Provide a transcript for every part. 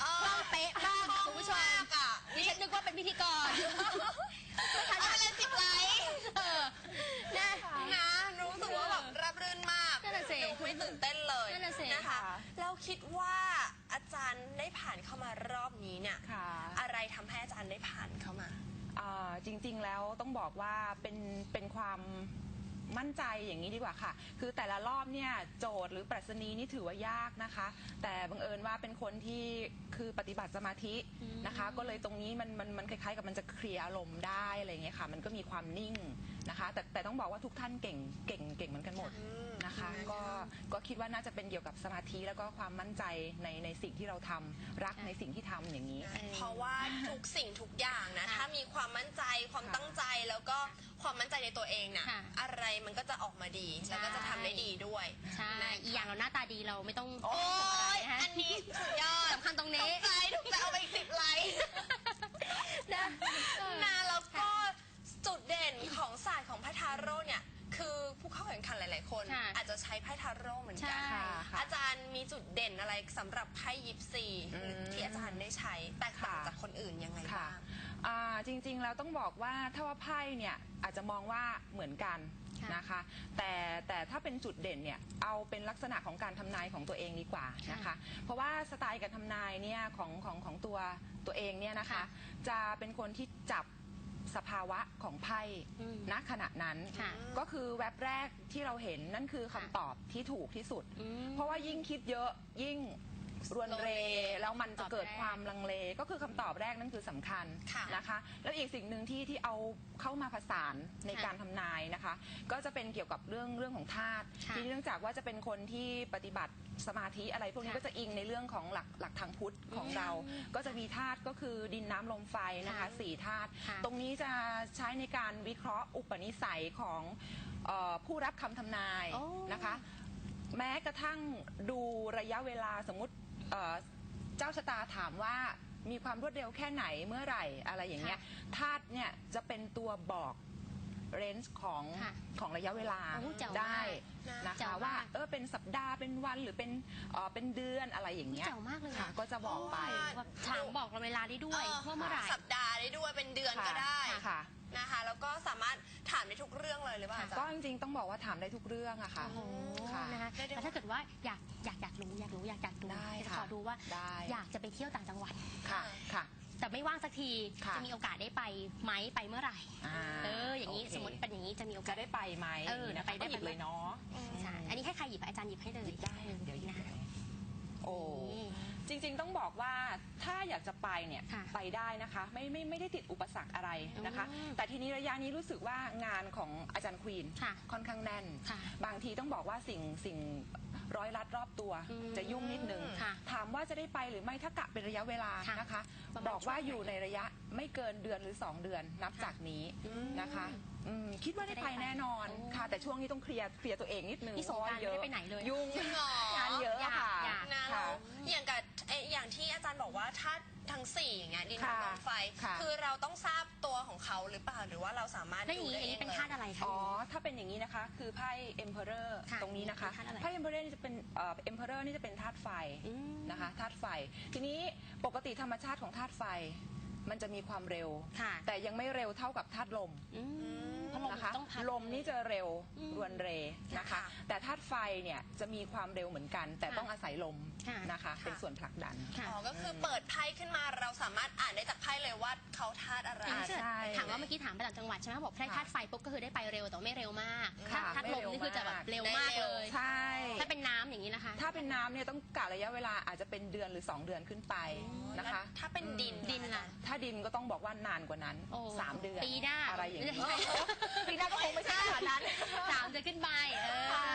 เออกล้องเป๊ะมากค่ะคุณผู้ชมมากอะดิฉันนึกว่าเป็นพิธีกรเอาไปเลยสิบไลค์เออนะนะรู้สึกว่าแบบรับรื่นมากนั่นน่ะสิ ดูไม่ตื่นเต้นเลยนั่นน่ะสิ นะคะค่ะเราคิดว่าอาจารย์ได้ผ่านเข้ามารอบนี้เนี่ย ค่ะ อะไรทำให้อาจารย์ได้ผ่านเข้ามา อ่าจริงๆแล้วต้องบอกว่าเป็นเป็นความ มั่นใจอย่างนี้ดีกว่าค่ะ คือแต่ละรอบเนี่ยโจทย์หรือปรัชนีนี่ถือว่ายากนะคะ แต่บังเอิญว่าเป็นคนที่คือปฏิบัติสมาธินะคะ ก็เลยตรงนี้มันมันมันคล้ายๆ กับมันจะเคลียร์อารมณ์ได้อะไรอย่างเงี้ยค่ะ มันก็มีความนิ่ง นะคะ แต่แต่ต้องบอกว่าทุกท่านเก่งเก่งเก่งเหมือนกันหมดนะคะ ก็ก็คิดว่าน่าจะเป็นเกี่ยวกับสมาธิแล้วก็ความมั่นใจในในสิ่งที่เราทำรักในสิ่งที่ทำอย่างนี้ เพราะว่าทุกสิ่งทุกอย่างนะค่ะถ้ามีความมั่นใจความค่ะตั้งใจแล้วก็ความมั่นใจในตัวเองน่ะ ค่ะอะไรมันก็จะออกมาดี ใช่ แล้วก็จะทำได้ดีด้วยใช่นะคะอีกอย่างเราหน้าตาดีเราไม่ต้องโอ้ยฮะอันนี้สุดยอดสำคัญตรงนี้ ถูกใจถูกใจเอาไปอีกสิบไลค์นะ เด่นของศาสตร์ของพระทาโร่เนี่ย คือผู้เข้าแข่งขันหลาย ๆ คน ค่ะอาจจะใช้ไพ่ทาโร่เหมือนกัใช่ค่ะค่ะอาจารย์มีจุดเด่นอะไรสำหรับไพ่ยิปซีอืม ที่อาจารย์ได้ใช้แตกต่างค่ะจากคนอื่นยังไงค่ะบ้าง อ่าจริงๆแล้วต้องบอกว่าถ้าว่าไพ่เนี่ยอาจจะมองว่าเหมือนกันค่ะนะคะ แต่แต่ถ้าเป็นจุดเด่นเนี่ยเอาเป็นลักษณะของการทำนายของตัวเองดีกว่านะคะเพราะว่าสไตล์การทำนายเนี่ยของของของตัวตัวเองเนี่ยนะคะ ค่ะจะเป็นคนที่จับ สภาวะของไพ่อืมณขณะนั้นค่ะก็คือแว็บแรกที่เราเห็นนั่นคือคำตอบที่ถูกที่สุดอืมเพราะว่ายิ่งคิดเยอะยิ่ง รวนเรแล้วมันจะเกิดตอบแรกความลังเลก็คือคำตอบแรกนั่นคือสำคัญค่ะนะคะ แล้วอีกสิ่งหนึ่งที่ที่เอาเข้ามาผสานในค่ะการทำนายนะคะ ก็จะเป็นเกี่ยวกับเรื่องเรื่องของธาตุค่ะที่เนื่องจากว่าจะเป็นคนที่ปฏิบัติสมาธิอะไรพวกนี้ค่ะก็จะอิงในเรื่องของหลักหลักทางพุทธของเรา ก็จะมีธาตุก็คือดินน้ำลมไฟนะคะค่ะสี่ธาตุค่ะ ตรงนี้จะใช้ในการวิเคราะห์อุปนิสัยของเออผู้รับคำทำนายโอ้ นะคะ แม้กระทั่งดูระยะเวลาสมมติ เอ่อเจ้าชะตาถามว่ามีความรวดเร็วแค่ไหนเมื่อไหร่อะไรอย่างเงี้ยธาตุเนี่ยจะเป็นตัวบอก เรนจ์ของค่ะของระยะเวลาโอ้แจ๋วมากได้นะแจ๋คะวมาก ว่าเออเป็นสัปดาห์เป็นวันหรือเป็นเอ่อเป็นเดือนอะไรอย่างเงี้ยแจ๋วมากเลยอะค่ะก็จะบอกไปเพราะว่าว่าถามบอกเราเวลาได้ด้วยว่าเมื่อไหร่ สัปดาห์ได้ด้วยเป็นเดือนก็ค่ะได้ค่ะ นะคะ แล้วก็สามารถถามได้ทุกเรื่องเลยหรือเปล่าอาจารก็ย์จริงๆต้องบอกว่าถามได้ทุกเรื่องอะค่ะ โอ้โหค่ะนะคะได้ได้ แต่ถ้าเกิดว่าอยากอยากอยากรู้อยากรู้อยากอยากดูได้จะค่ะขอดูว่าได้ อยากจะไปเที่ยวต่างจังหวัด ค่ะ ค่ะ แต่ไม่ว่างสักทีค่ะ จะมีโอกาสได้ไปไหมไปเมื่อไหร่อ่าเอออย่างนี้โอเคสมมติเป็นอย่างนี้จะมีโอกาจะส ได้ไปไหมเออนะคะไปได้ ก็หยิบไปเลยเนาะใช่อันนี้ให้ใครหยิบอาจารย์หยิบให้เลยได้เดี๋ยวหยิบนะให้โอ้ นี่ จริงๆต้องบอกว่าถ้าอยากจะไปเนี่ยค่ะไปได้นะคะไม่ไม่ไม่ได้ติดอุปสรรคอะไรนะคะ อืมแต่ทีนี้ระยะนี้รู้สึกว่างานของอาจารย์ควีนค่ะค่อนข้างแน่น ค่ะบางทีต้องบอกว่าสิ่งสิ่ง ร้อยลัดรอบตัว อืมจะยุ่งนิดนึงค่ะถามว่าจะได้ไปหรือไม่ถ้ากะเป็นระยะเวลาค่ะนะคะ ประมาณบอกว่าช่วงไหนอยู่ในระยะไม่เกินเดือนหรือ 2 เดือนนับจากนี้นะคะ อืมคิดว่าได้ไปแน่นอนโอ้ค่ะ แต่ช่วงนี้ต้องเคลียร์เคลียร์ตัวเองนิดนึงนี่สงกรานต์เพะว่ไม่ได้ไปไหนเลย ยุ่งจริงเหรอ งานเยอะอยากค่ะอยาก นะค่ะแล้วอย่างกับเอ่ออย่างที่อาจารย์บอกว่าถ้าทั้งสี่อย่างเงี้ยดินค่ะน้ำลมไฟ ค่ะ คือเราต้องทราบตัวของเขาหรือเปล่าหรือว่าเราสามารถแล้วอย่างดูนี้ได้อย่างเอนี้งเป็นเลยธาตุอะไรคะ อ๋อ ถ้าเป็นอย่างนี้นะคะ คือไพ่ Emperor ค่ะตรงนี้นะคะเป็นธาตุอะไรไพ่ Emperor นี่จะเป็นเอ่อ Emperor นี่จะเป็นธาตุไฟอืม นะคะธาตุไฟ ทีนี้ปกติธรรมชาติของธาตุไฟ มันจะมีความเร็ว ค่ะแต่ยังไม่เร็วเท่ากับธาตุลม อืมเพราะล มนะคะ ต้องพัดลมนี่จะเร็วอืมรวนเรนะคะ ค่ะแต่ธาตุไฟเนี่ยจะมีความเร็วเหมือนกัน แต่ค่ะ ต้องอาศัยลม ค่ะนะคะเป็นส่วนผลักดัน ค่ะ อ๋อก็คือเปิดไพ่ขึ้นมาเราสามารถอ่านได้จากไพ่เลยว่าเขาธาตุอะไรอย่างนี้ใช่ ถามว่าเมื่อกี้ถามไปต่างจังหวัดใช่ไหมบอกใช้ธาตุไฟปุ๊บก็คือได้ไปเร็วแต่ว่าไม่เร็วมากค่ะถ้าธาตุลมนี่คือจะแบบเร็วมากเลย ใช่ ถ้าเป็นน้ำอย่างนี้นะคะ ถ้าเป็นน้ำเนี่ยต้องกะระยะเวลาอาจจะเป็นเดือนหรือ 2 เดือนขึ้นไปนะคะถ้าเป็นดินดินล่ะ ถ้าดินก็ต้องบอกว่านานกว่านั้น โอ้สามเดือนปีหน้าอะไรอย่างนี้ ไม่ใช่ ปีหน้าก็คงไม่ใช่ขนาดนั้น สามจะขึ้นไปเอ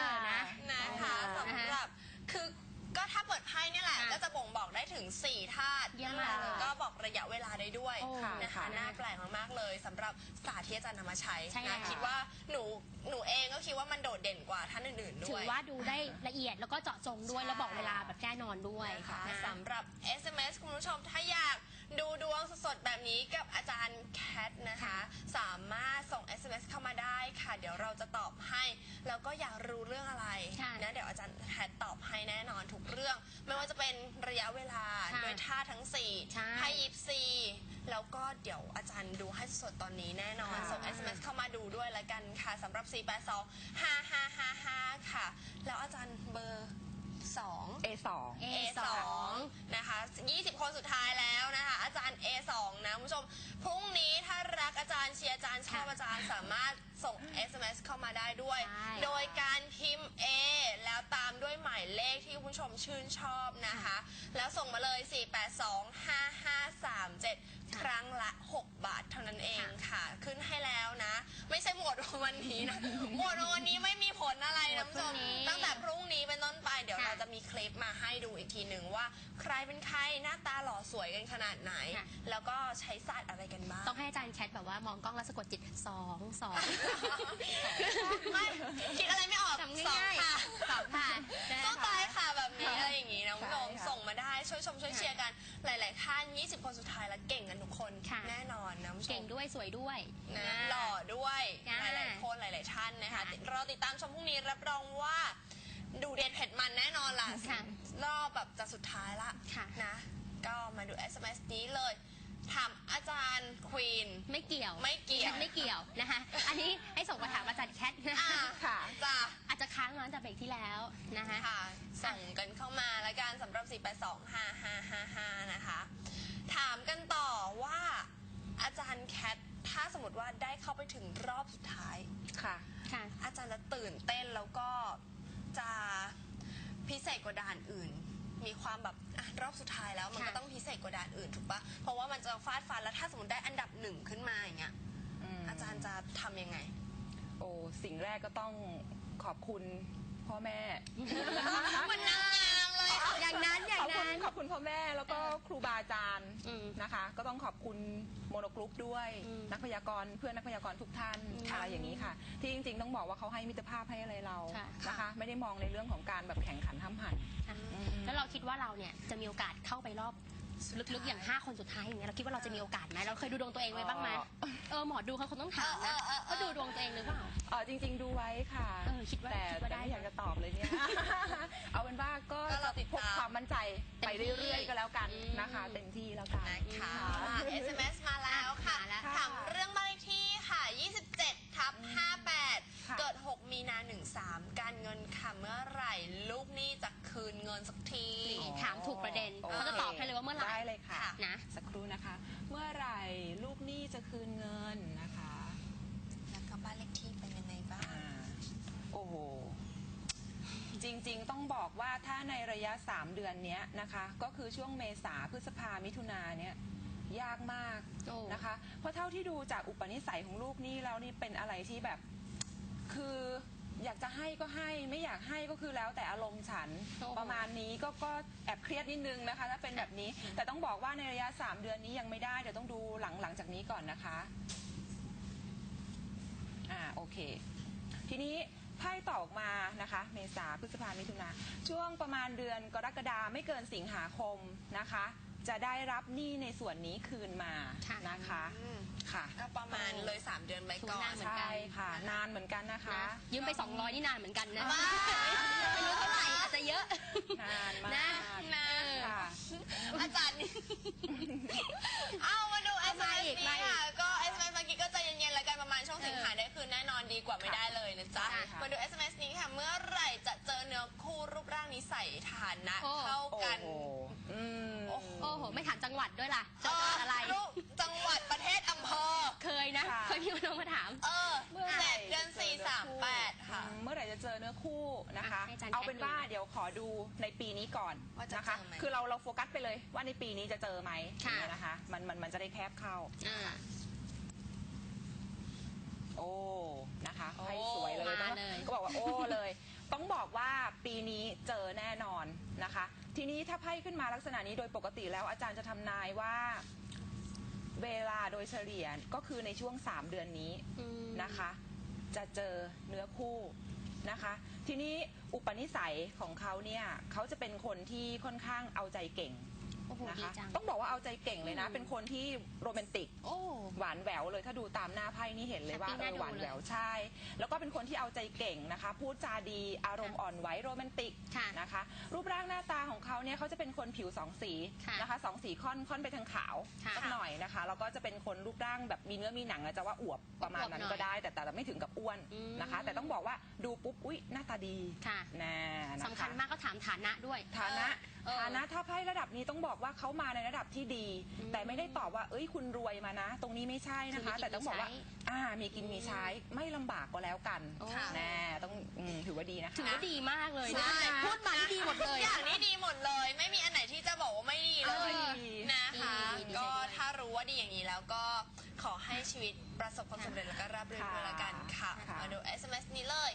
อนะ นะคะอ่าสำหรับคือ ก็ถ้าเปิดไพ่เนี่ยแหละค่ะก็จะบ่งบอกได้ถึง 4 ธาตุเยี่ยมนะคะมากแล้วก็บอกระยะเวลาได้ด้วยโอ้นะคะค่ะน่าแปลกมากๆเลยสำหรับศาสตร์ที่อาจารย์นำมาใช้ใช่นะค่ะ คิดว่าหนูหนูเองก็คิดว่ามันโดดเด่นกว่าท่านอื่นๆถืด้วอย ว่าดูได้ละเอียดแล้วก็เจาะจงด้วย ใช่ แล้วบอกเวลาแบบแน่นอนด้วยนะคะนะ สำหรับ SMS คุณผู้ชมถ้าอยาก ดูดวงสดๆแบบนี้กับอาจารย์แคทนะคะ สามารถส่ง SMS เข้ามาได้ค่ะ เดี๋ยวเราจะตอบให้ แล้วก็อยากรู้เรื่องอะไรค่ะ นะเดี๋ยวอาจารย์แคทตอบให้แน่นอนทุกเรื่อง ไม่ว่าจะเป็นระยะเวลาค่ะโดยท่าทั้งสี่ใช่ไพ่ยิปซีแล้วก็เดี๋ยวอาจารย์ดูให้สดๆตอนนี้แน่นอน ค่ะ ส่ง SMS เข้ามาดูด้วยละกันค่ะสำหรับ 482 5555 ค่ะ แล้วอาจารย์เบอร์ 2 A2 A2 นะคะ20 คนสุดท้ายแล้วนะคะ อาจารย์ A2 นะคุณผู้ชม พรุ่งนี้ถ้ารักอาจารย์เชียร์อาจารย์ชอบค่ะอาจารย์สามารถส่ง SMS เข้ามาได้ด้วย ใช่ โดยการพิมพ์ A แล้วตามด้วยหมายเลขที่คุณผู้ชมชื่นชอบนะคะ แล้วส่งมาเลย 4825537 ครั้งละ 6 บาทเท่านั้นเองค่ะ ขึ้นให้แล้วนะ ไม่ใช่หมดวันนี้นะ หมดวันนี้ไม่ มีผลอะไรนะคุณผู้ชมหมดพรุ่งนี้ตั้งแต่พรุ่งนี้เป็นต้นไปเดี๋ยวค่ะเราจะมีคลิปมาให้ดูอีกทีหนึ่งว่า ใครเป็นใครหน้าตาหล่อสวยกันขนาดไหน ค่ะ แล้วก็ใช้ศาสตร์อะไรกันบ้าง ต้องให้อาจารย์แคทแบบว่ามองกล้องแล้วสะกดจิตสองสอง ไม่คิดอะไรไม่ออกทำสองง่ายค่ะๆสองค่ะนะต้องตายค่ะแบบนี้ค่ะอะไรอย่างนี้นะคุณผู้ชมใช่ค่ะส่งมาได้ช่วยชมช่วยเชียร์กัน หลาย ๆ ท่าน 20 คนสุดท้ายแล้วเก่งกันทุกคนค่ะ แน่นอนนะคุณ ผู้ชเก่งมด้วยสวยด้วยนะนะ หล่อด้วยจ้า หลายๆคนหลาย ๆ ท่านนะคะค่ะรอติดตามชมพรุ่งนี้รับรองว่า ดูเด็ดเผ็ดมันแน่นอนล่ะค่ะรอบแบบจะสุดท้ายละค่ะ นะ ก็มาดู SMS นี้เลยถามอาจารย์ควีน ไม่เกี่ยวไม่เกี่ยวไม่เกี่ยวนะคะ อันนี้ให้ส่งมาถามอาจารย์แคทนะอ่าค่ะจ้ะอาจจะค้างมาตั้งแต่เบรกที่แล้วนะคะ ค่ะส่งกันเข้ามาแล้วกันสำหรับ 4825555 นะคะ ถามกันต่อว่าอาจารย์แคท ถ้าสมมติว่าได้เข้าไป ถึงรอบสุดท้าย ค่ะ ค่ะ อาจารย์จะตื่นเต้นแล้วก็จะพิเศษกว่าด่านอื่น มีความแบบอะรอบสุดท้ายแล้วมันค่ะก็ต้องพิเศษกว่าด่านอื่นถูกปะเพราะว่ามันจะฟาดฟันแล้วถ้าสมมติได้อันดับหนึ่งขึ้นมาอย่างเงี้ยมอาจารย์จะทำยังไง โอ้สิ่งแรกก็ต้องขอบคุณพ่อแม่ มันนา งงามเลยค่ะอย่างนั้นอย่าขงอบคุณนั้นขอบคุณพ่อแม่แล้วก็ครูบาอาจารย์อืมนะคะ ก็ต้องขอบคุณโมโนกรุ๊ปด้วยอืมนักพยากรณ์เพื่อนนักพยากรณ์ทุกท่านค่ะอะไรอย่างนี้ค่ะ ที่จริงๆต้องบอกว่าเขาให้มิตรภาพให้อะไรเราค่ะ นะคะ ไม่ได้มองในเรื่องของการแบบแข่งขันห้ามหัน ค่ะอืม แล้วเราคิดว่าเราเนี่ยจะมีโอกาสเข้าไปรอบ ลึกๆอย่าง 5 คนสุดท้ายอย่างเงี้ยเราคิดว่าเราจะมีโอกาสไหมเราเคยดูดวงตัวเองไว้บ้างไหมอ๋อเออหมอดูเขาคงต้องถามนะเออเออเออว่าดูดวงตัวเองหรือเปล่า เออจริง ๆ ดูไว้ค่ะเออคิดว่าแต่คิดว่าได้ แต่ไม่อยากจะตอบเลยเนี่ย เอาเป็นว่าก็ก็เราติดพกตามความมั่นใจไปเต็มที่เรื่อยๆก็แล้วกันอืมนะคะเต็มที่แล้วกัน นะคะค่ะ SMS มาแล้วค่ะมาแล้วถามเรื่องบ้านเลขที่ค่ะ 27ทับค่ะ 58 เกิด 6 มีนา 13 การเงินค่ะเมื่อไหร่ ลูกหนี้จะ คืนเงินสักทีนี่ถามถูกประเด็นโอคเขาจะตอบให้เลยว่าเมื่อไหร่ได้เลยค่ะนะ สักครู่นะคะ เมื่อไหร่ลูกหนี้จะคืนเงินนะคะ แล้วก็บ้านเลขที่เป็นยังไงบ้างอ่าโอ้โห จริงๆต้องบอกว่าถ้าในระยะ 3 เดือนเนี้ยนะคะ ก็คือช่วงเมษาพฤษภามิถุนาเนี่ยยากมากโอ้นะคะ เพราะเท่าที่ดูจากอุปนิสัยของลูกนี่แล้วนี่เป็นอะไรที่แบบ คือ อยากจะให้ก็ให้ไม่อยากให้ก็คือแล้วแต่อารมณ์ฉันโอ้โหประมาณนี้ก็ก็แอบเครียดนิดนึงนะคะ ถ้าเป็นแบบนี้ แต่ต้องบอกว่าในระยะ 3 เดือนนี้ยังไม่ได้เดี๋ยวต้องดูหลังหลังจากนี้ก่อนนะคะอ่าโอเค ทีนี้ไพ่ต่อออกมานะคะ เมษาพฤษภามิถุนาช่วงประมาณเดือนกรกฎาไม่เกินสิงหาคมนะคะ จะได้รับหนี้ในส่วนนี้คืนมาค่ะ นะคะ อืม ค่ะก็ประมาณเลย 3 เดือนไปก่อถูกนนานเหมือนกัน ใช่ค่ะ นานเหมือนกันนะคะนะยืมไป 200 นี่นานเหมือนกันนะว้าว ไม่รู้เท่าไหร่อาจจะเยอะ นานมากนะนะค่ะ อาจารย์นี่ เอามาดูเอามา SMS อีกนี้มาอีกค่ะก็ SMS เมื่อกี้ก็ใจเย็นๆแล้วกันประมาณช่วงสิงหาได้คืนแน่นอนดีกว่าไม่ได้เลยนะจ๊ะค่ะมาดู SMS นี้ค่ะ เมื่อไหร่จะเจอเนื้อคู่รูปร่างนิสัยฐานะโอ้เข้าโอ้กันโหอืม โอ้โหโอ้โห ไม่ถามจังหวัดด้วยล่ะจังหวัดอะไรเลูกจังหวัดประเทศอำเภอ เคยนะ ค่ะ เคยพี่น้องมาถาม เออเมื่อไหร่เจ็ดเดือนสี่สามแปดค่ะ อืมเมื่อไหร่จะเจอเนื้อคู่นะคะ อะให้อาจารย์เอาเป็นแคทดูว่าเดี๋ยวขอดูในปีนี้ก่อนว่าจะนะคะ เจอไหม คือเราเราโฟกัสไปเลยว่าในปีนี้จะเจอไหมค่ะอย่างเงี้ยนะคะ มันมันมันจะได้แคบเข้า อ่า โอ้ นะคะโอ้ ให้สวยเลยมาต้องเลย ก็บอกว่าโอ้เลย ต้องบอกว่าปีนี้เจอแน่นอน นะคะ ทีนี้ถ้าไพ่ขึ้นมาลักษณะนี้โดยปกติแล้วอาจารย์จะทำนายว่าเวลาโดยเฉลี่ยก็คือในช่วง 3 เดือนนี้อืมนะคะ จะเจอเนื้อคู่นะคะ ทีนี้อุปนิสัยของเขาเนี่ยเขาจะเป็นคนที่ค่อนข้างเอาใจเก่งโอ้โหนะดีคะจัง ต้องบอกว่าเอาใจเก่งเลยนะ เป็นคนที่โรแมนติก โอ้ หวานแหววเลยถ้าดูตามหน้าไพ่นี่เห็นเลยว่าแฮปปี้เอน่าอดูหวานแหววใช่ แล้วก็เป็นคนที่เอาใจเก่งนะคะ พูดจาดีอารมณ์อ่อนไหวโรแมนติกค่ะนะคะ รูปร่างหน้าตาของเขาเนี่ยเขาจะเป็นคนผิวสองสีค่ะนะคะสองสีค่อนค่อนไปทางขาวค่ะสักหน่อยนะคะแล้วก็จะเป็นคนรูปร่างแบบมีเนื้อมีหนังอะจะว่าอวบประมาณนั้นอวบหน่อยก็ได้ แต่แต่ไม่ถึงกับอ้วนอืม นะคะ แต่ต้องบอกว่าดูปุ๊บอุ๊ยหน้าตาดีค่ะแน่นะคะสำคัญมากก็ถามฐานะด้วยฐานะเออฐานะถ้าไพ่ระดับนี้ต้องบอกว่าเขามาในระดับที่ดีอืมแต่ไม่ได้ตอบว่า เอ้ยคุณรวยมานะ ตรงนี้ไม่ใช่นะคะ คือมีกินแต่ต้องบอกว่ามีใช้อ่ามีกินมีใช้ไม่ลำบากก็แล้วกันโอ้ แน่ต้องอืมถือว่าดีนะคะ ถือว่าดีมากเลยใช่นะพูดมานี่ดีหมดเลย ทุกอย่างนี่ดีหมดเลย ไม่มีอันไหนที่จะบอกว่าไม่ดีเลยเออดี นะคะ ดีดีก็ด้วยถ้ารู้ว่าดีอย่างนี้แล้วก็ขอให้ชีวิตประสบความสำเร็จแล้วก็ราบรื่นด้วยละกันค่ะค่ะ มาดู SMS นี้เลย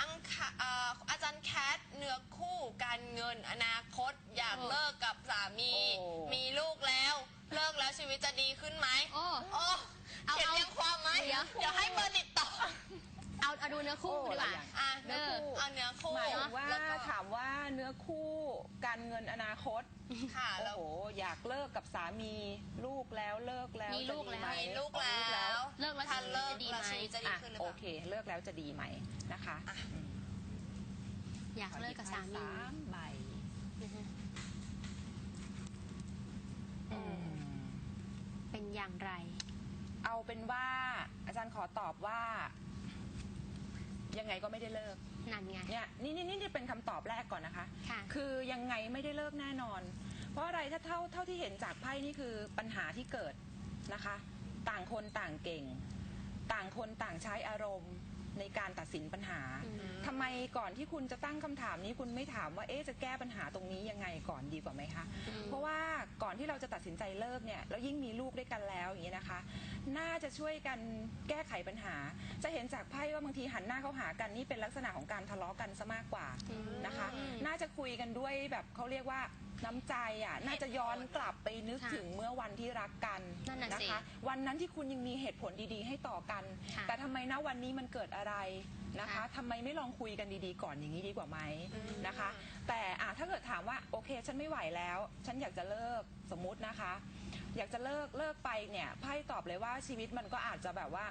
อังคาเอ่ออาจารย์แคทเนื้อคู่การเงินอนาคตอยากโอ้เลิกกับสามี โอ้ มีลูกแล้ว เลิกแล้วชีวิตจะดีขึ้นไหมโอ้ โอ้เอาเขียนเอาเรียงความไหมเดี๋ยว เดี๋ยวให้เบอร์ติดต่อ เอาเอาดูเนื้อคู่โอ้ดีกว่าหลายอย่างอะเนื้อคู่เอาเนื้อคู่หมายถึงว่าแล้วก็ถามว่าเนื้อคู่การเงินอนาคตค่ะโอ้แล้วโหอยากเลิกกับสามีลูกแล้วเลิกแล้วมีลูกจะดีไหมีลูกอ๋อแล้วเลิกแล้วถ้าเลิกชีวิตจะดีแล้วไหมชีวิตจะดีอะขึ้นหรือโอเปล่าเค เลิกแล้วจะดีไหมนะคะอะอืมอยากเลิกกับสามีสามใบนะฮะอืมเป็นอย่างไร เอาเป็นว่าอาจารย์ขอตอบว่า ยังไงก็ไม่ได้เลิก นั่นไง เนี่ยนี่นี่นี่เป็นคำตอบแรกก่อนนะคะค่ะคือยังไงไม่ได้เลิกแน่นอน เพราะอะไรถ้าเท่าเท่าที่เห็นจากไพ่นี่คือปัญหาที่เกิดนะคะ ต่างคนต่างเก่ง ต่างคนต่างใช้อารมณ์ในการตัดสินปัญหา อืมทำ ไมก่อนที่คุณจะตั้งคำถามนี้คุณไม่ถามว่าเอ๊ะจะแก้ปัญหาตรงนี้ยังไงก่อนดีกว่าไหมคะอืมเพราะว่าก่อนที่เราจะตัดสินใจเลิกเนี่ยแล้วยิ่งมีลูกด้วยกันแล้วอย่างนี้นะคะ น่าจะช่วยกันแก้ไขปัญหา จะเห็นจากไพ่ว่าบางทีหันหน้าเข้าหากันนี่เป็นลักษณะของการทะเลาะกันซะมากกว่าอืมนะคะ น่าจะคุยกันด้วยแบบเขาเรียกว่าน้ำใจอะน่าจะย้อนกลับไปนึกค่ะถึงเมื่อวันที่รักกันนั่นน่ะนะสิคะวันนั้นที่คุณยังมีเหตุผลดีๆ ให้ต่อกัน ค่ะแต่ทำไมนะวันนี้มันเกิดอะไรนะคะค่ะทำไมไม่ลองคุยกันดีๆ ก่อนอย่างนี้ดีกว่าไหมอืม นะคะ แต่อะถ้าเกิดถามว่าโอเค ฉันไม่ไหวแล้ว ฉันอยากจะเลิกสมมุตินะคะ อยากจะเลิกเลิกไปเนี่ยไพ่ตอบเลยว่าชีวิตมันก็อาจจะแบบว่า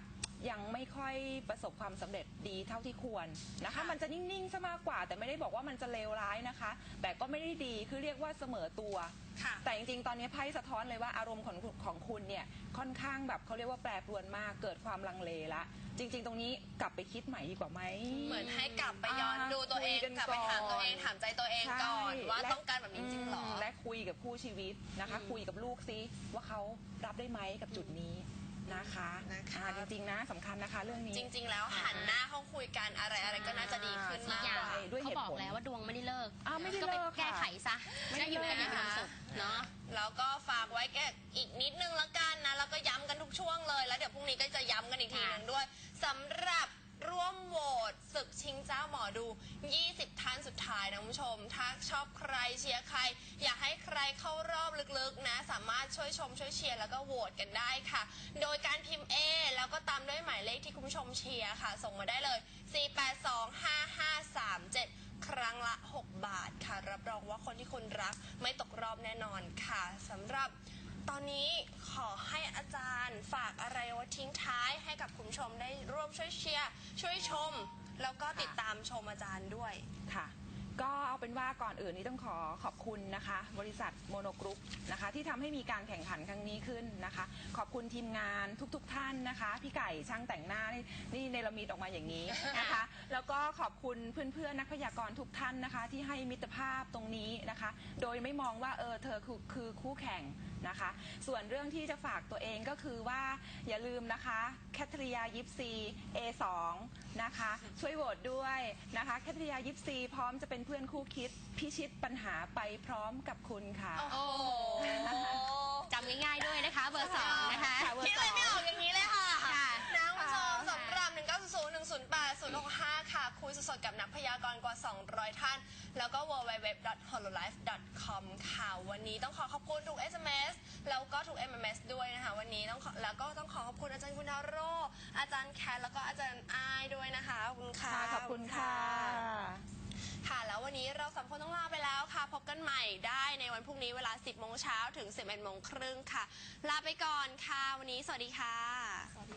ยังไม่ค่อยประสบความสำเร็จดีเท่าที่ควรนะคะค่ะมันจะนิ่งๆซะมากกว่า แต่ไม่ได้บอกว่ามันจะเลวร้ายนะคะ แต่ก็ไม่ได้ดีคือเรียกว่าเสมอตัว ค่ะ แต่จริงๆ ตอนนี้ไพ่สะท้อนเลยว่าอารมณ์ของของคุณเนี่ยค่อนข้างแบบเขาเรียกว่าแปรปรวนมากเกิดความลังเลละ จริง ๆ ตรงนี้กลับไปคิดใหม่ดีกว่าไหม เหมือนให้กลับไปย้อนอ่าดูตัวเองคุยกันกลับไปถามตัวเองก่อนถามใจตัวเองก่อน ใช่ว่าและต้องการแบบนี้จริงเหรอ มและคุยกับคู่ชีวิตนะคะอืมคุยกับลูกซิว่าเขารับได้ไหมกับจุดนี้ นะคะนะคะ อ่าจริงๆนะสำคัญนะคะเรื่องนี้ จริง ๆ แล้วหันหน้าเข้าคุยกันอะไรอะไรก็น่าจะดีขึ้นอีมากกอย่างกว่า ด้วยเขาเหตุบอกผลแล้วว่าดวงไม่ได้เลิกอ้าวไม่ได้ก็ไปเลิกค่ะแก้ไขซะไม่ได้ได้อยู่กันอย่างเลิมีกความสุขเนาะ แล้วก็ฝากไว้แค่อีกนิดนึงละกันนะ แล้วก็ย้ำกันทุกช่วงเลย แล้วเดี๋ยวพรุ่งนี้ก็จะย้ำกันอีกทีหนึงด้วยสำหรับร่วมโหวตศึกชิงเจ้าหมอดู 20 ท่านสุดท้ายนะคุณผู้ชม ถ้าชอบใครเชียร์ใคร อยากให้ใครเข้ารอบลึกๆนะ สามารถช่วยชมช่วยเชียร์แล้วก็โหวตกันได้ค่ะ โดยการพิมพ์ A แล้วก็ตามด้วยหมายเลขที่คุณผู้ชมเชียร์ค่ะ ส่งมาได้เลย 4825537ครั้งละ 6 บาทค่ะ รับรองว่าคนที่คุณรักไม่ตกรอบแน่นอนค่ะสำหรับตอนนี้ขอให้อาจารย์ฝากอะไรไว้ทิ้งท้ายให้กับคุณผู้ชมได้ร่วมช่วยเชียร์ช่วยชม แล้วก็ติดตามชมอาจารย์ด้วย ค่ะ ก็เอาเป็นว่าก่อนอื่นนี้ต้องขอขอบคุณนะคะ บริษัทโมโนกรุ๊ปนะคะ ที่ทำให้มีการแข่งขันครั้งนี้ขึ้นนะคะ ขอบคุณทีมงานทุกๆทท่านนะคะ พี่ไก่ช่างแต่งหน้านี่นี่เนรมิตออกมาอย่างนี้นะคะ แล้วก็ขอบคุณเพื่อนๆนักพยากรณ์ทุกท่านนะคะ ที่ให้มิตรภาพตรงนี้นะคะ โดยไม่มองว่าเออเธอคือคือคู่แข่งนะคะ ส่วนเรื่องที่จะฝากตัวเองก็คือว่าอย่าลืมนะคะแคทริยายิปซี A2 นะคะ ช่วยโหวตด้วยนะคะแคทริยายิปซีพร้อมจะเป็นเพื่อนคู่คิดพิชิตปัญหาไปพร้อมกับคุณค่ะ โอ้โหจำง่ายๆด้วยนะคะ เบอร์สองนะคะ ค่ะเบอร์คิดอะไรไม่ออกอย่างนี้เลยค่ะค่ะนะคุณผู้ชมสำหรับ 1 9 0 1 0 8 0 6 5 ค่ะ คุยสดๆกับนักพยากรณ์กว่า 200 ท่าน แล้วก็ www.hololife.com ค่ะ วันนี้ต้องขอขอบคุณทุก SMS แล้วก็ทุก MMS ด้วยนะคะ วันนี้ต้องขอแล้วก็ต้องขอขอบคุณอาจารย์กุณาโร อาจารย์แคทแล้วก็อาจารย์อายด้วยนะคะขอบคุณค่ะค่ะ ขอบคุณค่ะค่ะแล้ววันนี้เราสามคนต้องลาไปแล้วค่ะ พบกันกันใหม่ได้ในวันพรุ่งนี้เวลา 10 โมงเช้าถึง 11 โมงครึ่งค่ะ ลาไปก่อนค่ะ วันนี้สวัสดีค่ะสวัสดีค่ะ